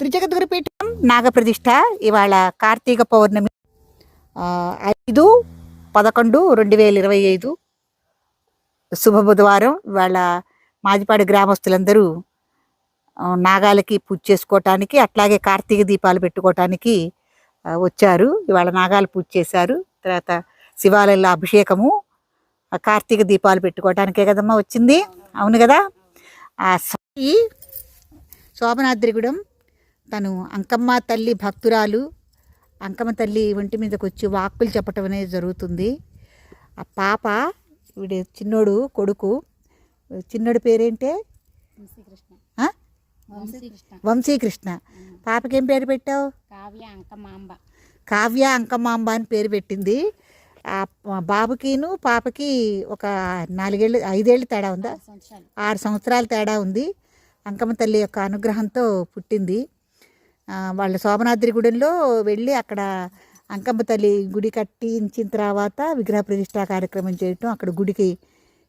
త్రిజగద్గురు పీఠం నాగప్రతిష్ఠ ఇవాళ కార్తీక పౌర్ణమి. ఐదు పదకొండు రెండు వేల ఇరవై ఐదు శుభ బుధవారం. ఇవాళ మాదిపాడు గ్రామస్తులందరూ నాగాలకి పూజ చేసుకోవటానికి అట్లాగే కార్తీక దీపాలు పెట్టుకోవటానికి వచ్చారు. ఇవాళ నాగాలు పూజ చేశారు. తర్వాత శివాలయంలో అభిషేకము కార్తీక దీపాలు పెట్టుకోవటానికే కదమ్మా వచ్చింది. అవును కదా? ఆ సాయి శోభనాద్రిగూడెం తను అంకమ్మ తల్లి భక్తురాలు. అంకమ్మ తల్లి ఒంటి మీదకి వచ్చి వాక్కులు చెప్పటం అనేది జరుగుతుంది. ఆ పాప వీడి చిన్నోడు కొడుకు. చిన్నోడి పేరేంటే? వంశీకృష్ణ. పాపకేం పేరు పెట్టావు? కావ్య అంకమాంబ. కావ్య అంకమాంబ అని పేరు పెట్టింది. ఆ బాబుకిను పాపకి ఒక నాలుగేళ్ళు ఐదేళ్ళు తేడా ఉందా? ఆరు సంవత్సరాల తేడా ఉంది. అంకమ్మ తల్లి యొక్క అనుగ్రహంతో పుట్టింది. వాళ్ళ సోమనాద్రి గుడిలో వెళ్ళి అక్కడ అంకమ్మ తల్లి గుడి కట్టించిన తర్వాత విగ్రహ ప్రతిష్టా కార్యక్రమం చేయటం అక్కడ గుడికి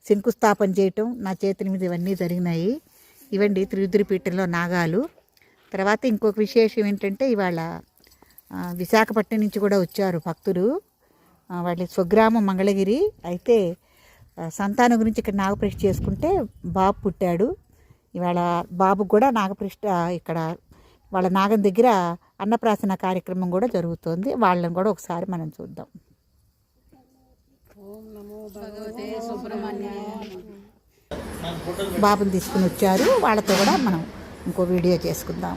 శంకుస్థాపన చేయటం నా చేతుల మీద ఇవన్నీ జరిగినాయి. ఇవండి త్రిరుద్రిపీఠంలో నాగాలు. తర్వాత ఇంకొక విశేషం ఏంటంటే ఇవాళ విశాఖపట్నం నుంచి కూడా వచ్చారు భక్తులు. వాళ్ళ స్వగ్రామం మంగళగిరి. అయితే సంతానం గురించి ఇక్కడ నాగప్రతిష్ఠ చేసుకుంటే బాబు పుట్టాడు. ఇవాళ బాబుకు కూడా నాగప్రతిష్ఠ ఇక్కడ వాళ్ళ నాగం దగ్గర అన్నప్రాసన కార్యక్రమం కూడా జరుగుతోంది. వాళ్ళని కూడా ఒకసారి మనం చూద్దాం. బాబుని తీసుకుని వచ్చారు. వాళ్ళతో కూడా మనం ఇంకో వీడియో చేసుకుందాం.